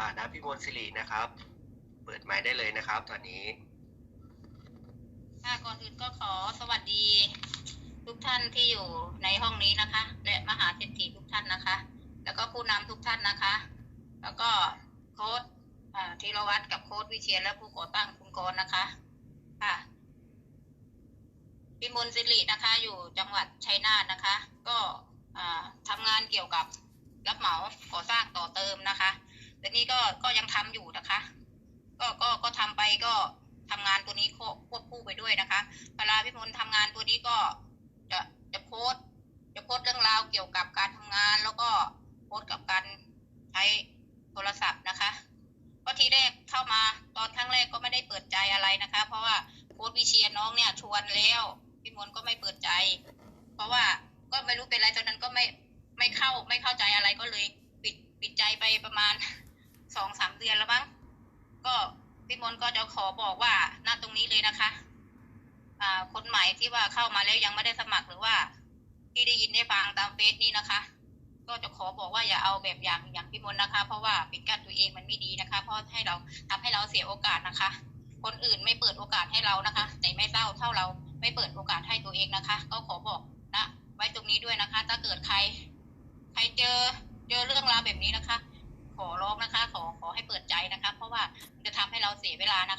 อ่านะพี่มนสิรินะครับ เปิดไมค์ได้เลยนะครับ ตอนนี้ ค่ะก่อนอื่นก็ขอสวัสดี ทุกท่านที่อยู่ในห้องนี้นะคะ และมหาเศรษฐีทุกท่านนะคะ แล้วก็ผู้นำทุกท่านนะคะ แล้วก็โค้ดอ่าธีรวัตรกับโค้ดวิเชียรและผู้ก่อตั้งคุณกรณ์นะคะค่ะ พิมลสิรินะคะอยู่จังหวัดชัยนาทนะคะ ก็อ่าทำงานเกี่ยวกับรับเหมาก่อสร้างต่อเติมนะคะ แต่นี่ก็ก็ยังทำอยู่นะคะ ก็ก็ก็ทำไปก็ทำงานตัวนี้ควบควบคู่ไปด้วยนะคะเวลาพี่มนต์ทำงานตัวนี้ก็จะจะโพสจะโพสเรื่องราวเกี่ยวกับการทำงาน แล้วก็โพสกับการใช้โทรศัพท์นะคะ ก็ทีแรกเข้ามาตอนครั้งแรกก็ไม่ได้เปิดใจอะไรนะคะ เพราะว่าโค้ดวิเชียน้องเนี่ยชวนแล้วพี่มนต์ก็ไม่เปิดใจ เพราะว่าก็ไม่รู้เป็นไรตอนนั้นก็ไม่ไม่เข้าไม่เข้าใจอะไรก็เลยปิดปิดใจไปประมาณ สองสามเดือนแล้วมั้งก็พี่มนก็จะขอบอกว่าณตรงนี้เลยนะคะอ่าคนใหม่ที่ว่าเข้ามาแล้วยังไม่ได้สมัครหรือว่า ที่ได้ยินได้ฟังตามเฟซนี่นะคะ ก็จะขอบอกว่าอย่าเอาแบบอย่างอย่างพี่มนนะคะ เพราะว่าปิดกั้นตัวเองมันไม่ดีนะคะ เพราะให้เราทำให้เราเสียโอกาสนะคะ คนอื่นไม่เปิดโอกาสให้เรานะคะ แต่ไม่เศร้าเท่าเราไม่เปิดโอกาสให้ตัวเองนะคะ ก็ขอบอกนะ ไว้ตรงนี้ด้วยนะคะ ถ้าเกิดใคร ใครเจอเจอเรื่องราวแบบนี้นะคะ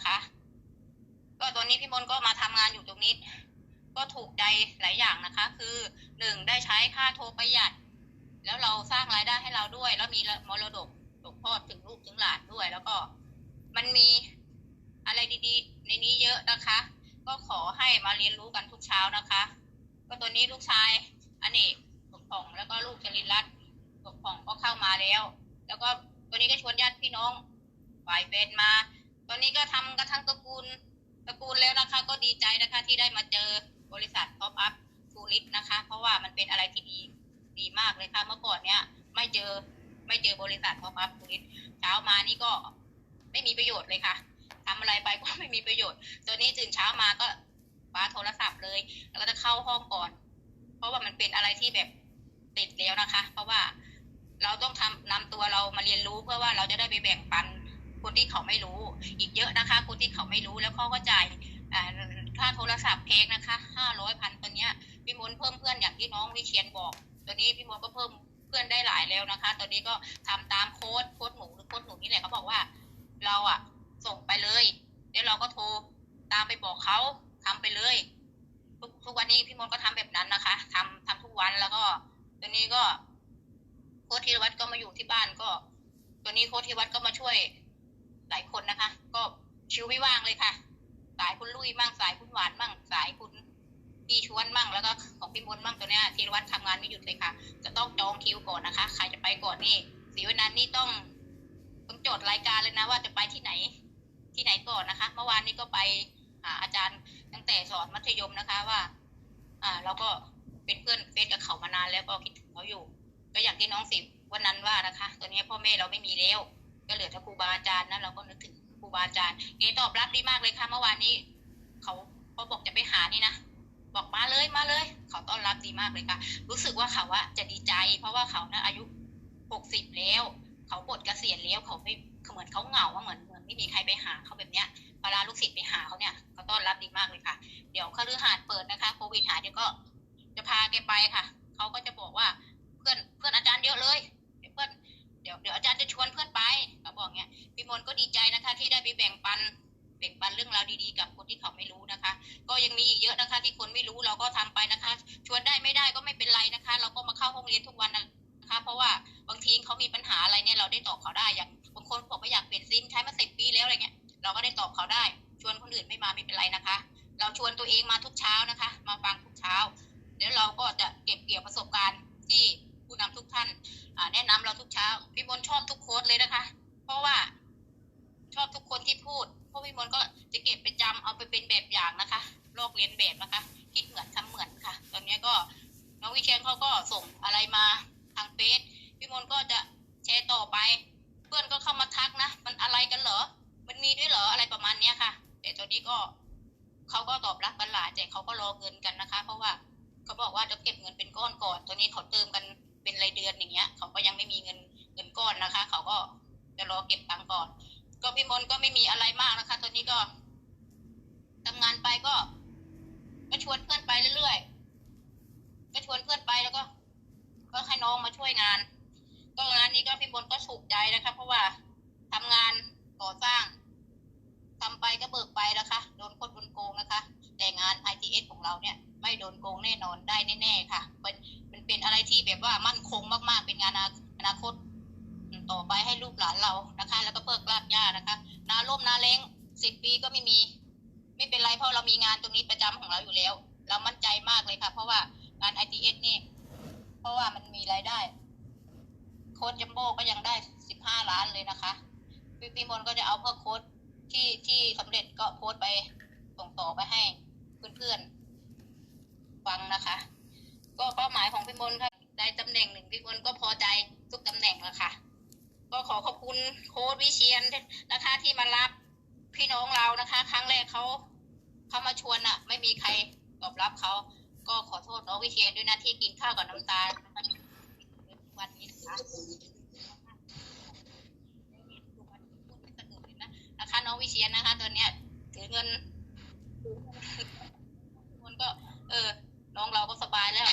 นะคะ ก็ตอนนี้พี่มนก็มาทำงานอยู่ตรงนี้ ก็ถูกใจหลายอย่างนะคะ คือหนึ่งได้ใช้ค่าโทรประหยัด แล้วเราสร้างรายได้ให้เราด้วย แล้วมีมรดกตกทอดถึงลูกถึงหลานด้วย แล้วก็มันมีอะไรดีๆ ในนี้เยอะนะคะ ก็ขอให้มาเรียนรู้กันทุกเช้านะคะ ก็ตัวนี้ลูกชายอเนกสมผ่องแล้วก็ลูกจรินรัตน์สมผ่องก็เข้ามาแล้ว แล้วก็ตัวนี้ก็ชวนญาติพี่น้องฝ่ายเบนมา ตัวนี้ก็ทำกันทั้งตระกูลตระกูลแล้วนะคะ ก็ดีใจนะคะที่ได้มาเจอบริษัทท็อปอัพทูริสนะคะ เพราะว่ามันเป็นอะไรที่ดีดีมากเลยค่ะ เมื่อก่อนเนี้ยไม่เจอไม่เจอบริษัทท็อปอัพทูริสเช้ามานี่ก็ไม่มีประโยชน์เลยค่ะทำอะไรไปก็ไม่มีประโยชน์ ตัวนี้ตื่นเช้ามาก็คว้าโทรศัพท์เลย แล้วก็จะเข้าห้องก่อน เพราะว่ามันเป็นอะไรที่แบบติดแล้วนะคะ เพราะว่าเราต้องทำนำตัวเรามาเรียนรู้เพื่อว่าเราจะได้ไปแบ่งปัน คนที่เขาไม่รู้ อีกเยอะนะคะ คนที่เขาไม่รู้แล้วเขาก็จ่ายค่าโทรศัพท์เพลงนะคะห้าร้อยพันตัวเนี้ยพี่มนเพิ่มเพื่อนอย่างที่น้องวิเชียนบอก ตัวนี้พี่มนก็เพิ่มเพื่อนได้หลายแล้วนะคะ ตอนนี้ก็ทำตามโค้ดโค้ดหมูหรือโค้ดหนูนี่แหละเขาบอกว่า เราอะส่งไปเลยเดี๋ยวเราก็โทรตามไปบอกเขาทำไปเลยทุกทุกวันนี้พี่มนก็ทำแบบนั้นนะคะทำทำทุกวันแล้วก็ตัวนี้ก็โค้ชธีรวัตรก็มาอยู่ที่บ้านก็ ตัวนี้โค้ชธีรวัตรก็มาช่วย หลายคนนะคะ ก็ชิวไม่ว่างเลยค่ะ สายคุณลุยมั่งสายคุณหวานมั่งสายคุณพี่ชวนมั่งแล้วก็ของพี่มนมั่งตัวเนี้ยธีรวัตรทำงานไม่หยุดเลยค่ะ จะต้องจองคิวก่อนนะคะ ใครจะไปก่อนนี่สีวันนั้นนี่ต้องต้องจดรายการเลยนะว่าจะไปที่ไหน ที่ไหนก่อนนะคะ เมื่อวานนี้ก็ไปหาอาจารย์ตั้งแต่สอนมัธยมนะคะว่า อ่าเราก็เป็นเพื่อนเฟซกับเขามานานแล้วก็คิดถึงเขาอยู่ ก็อย่างที่น้องสิวันนั้นว่านะคะตัวนี้พ่อแม่เราไม่มีแล้ว ก็เหลือแต่ครูบาอาจารย์นะเราก็นึกถึงครูบาอาจารย์เกตอบรับดีมากเลยค่ะเมื่อวานนี้เขาเขาบอกจะไปหานี่นะบอกมาเลยมาเลย เขาต้อนรับดีมากเลยค่ะ รู้สึกว่าเขาว่าจะดีใจ เพราะว่าเขานะอายุหกสิบแล้ว เขาปลดเกษียณแล้วเขาไม่เหมือนเขาเหงาว่าเหมือนเหมือนไม่มีใครไปหาเขาแบบเนี้ยเวลาลูกศิษย์ไปหาเขาเนี่ยเขาต้อนรับดีมากเลยค่ะ เดี๋ยวคฤหาสน์เปิดนะคะโควิดหายเดี๋ยวก็จะพาแกไปค่ะ เขาก็จะบอกว่าเพื่อนเพื่อนอาจารย์เยอะเลย เดี๋ยวเดี๋ยวอาจารย์จะชวนเพื่อนไปเขาบอกเงี้ยพี่มนก็ดีใจนะคะ ที่ได้ไปแบ่งปันแบ่งปันเรื่องราวดีๆ กับคนที่เขาไม่รู้นะคะ ก็ยังมีอีกเยอะนะคะ ที่คนไม่รู้เราก็ทำไปนะคะ ชวนได้ไม่ได้ก็ไม่เป็นไรนะคะ เราก็มาเข้าห้องเรียนทุกวันนะคะ เพราะว่าบางทีเขามีปัญหาอะไรเนี่ยเราได้ตอบเขาได้อย่างบางคนบอกว่าอยากเปลี่ยนซิมใช้มาสิบปีแล้วอะไรเงี้ยเราก็ได้ตอบเขาได้ ชวนคนอื่นไม่มาไม่เป็นไรนะคะ เราชวนตัวเองมาทุกเช้านะคะ มาฟังทุกเช้า เดี๋ยวเราก็จะเก็บเกี่ยวประสบการณ์ที่ผู้นำทุกท่าน แนะนำเราทุกเช้าพี่มนชอบทุกโค้ดเลยนะคะ เพราะว่าชอบทุกคนที่พูดเพราะพี่มนก็จะเก็บไปจำเอาไปเป็นแบบอย่างนะคะโลกเรียนแบบนะคะ คิดเหมือนทำเหมือนค่ะ ตอนนี้ก็น้องวิเชียนเขาก็ส่งอะไรมาทางเฟซพี่มนก็จะแชร์ต่อไป เพื่อนก็เข้ามาทักนะ มันอะไรกันเหรอ มันมีด้วยเหรออะไรประมาณเนี้ยค่ะ แต่ตอนนี้ก็เขาก็ตอบรับกันหลายแต่เขาก็รอเงินกันนะคะ เพราะว่าเขาบอกว่าจะเก็บเงินเป็นก้อนก่อนตอนนี้เขาเติมกัน รายเดือนอย่างเงี้ยเขาก็ยังไม่มีเงินเงินก้อนนะคะ เขาก็จะรอเก็บตังค์ก่อน ก็พี่มนก็ไม่มีอะไรมากนะคะ ตอนนี้ก็ทำงานไปก็ ก็ชวนเพื่อนไปเรื่อยๆก็ชวนเพื่อนไปแล้วก็ ก็ให้น้องมาช่วยงาน ก็งานนี้ก็พี่มนก็สุขใจนะคะ เพราะว่าทำงานก่อสร้างทำไปก็เบิกไปนะคะโดนคนโดนโกงนะคะ แต่งาน ITS ของเราเนี่ย ไม่โดนโกงแน่นอนได้แน่ๆค่ะเป็นมันเป็นอะไรที่แบบว่ามั่นคงมากๆ เป็นงานอนาคต ต่อไปให้ลูกหลานเรานะคะ แล้วก็เพิกลากย่านะคะ นาล่มนาเล้งสิบปีก็ไม่มี ไม่เป็นไรเพราะเรามีงานตรงนี้ประจำของเราอยู่แล้ว เรามั่นใจมากเลยค่ะ เพราะว่างาน ITS นี่ เพราะว่ามันมีรายได้ โค้ดจัมโบ้ก็ยังได้สิบห้าล้านเลยนะคะพี่พี่มนก็จะเอาเพวกโค้ดที่ที่สำเร็จก็โพสต์ไปส่งต่อไปให้เพื่อนๆ ฟังนะคะ ก็เป้าหมายของพี่มนค่ะ ได้ตำแหน่งหนึ่งพี่มนก็พอใจทุกตำแหน่งแล้วค่ะ ก็ขอขอบคุณโค้ดวิเชียนนะคะที่มารับพี่น้องเรานะคะ ครั้งแรกเขาเขามาชวนอะไม่มีใครตอบรับเขาก็ขอโทษน้องวิเชียนด้วยนะที่กินข้าวกับน้ำตาลนะคะวันนี้นะคะนะคะน้องวิเชียนนะคะ ตอนเนี้ยถือเงินมันก็ เออ น้องเราก็สบายแล้ว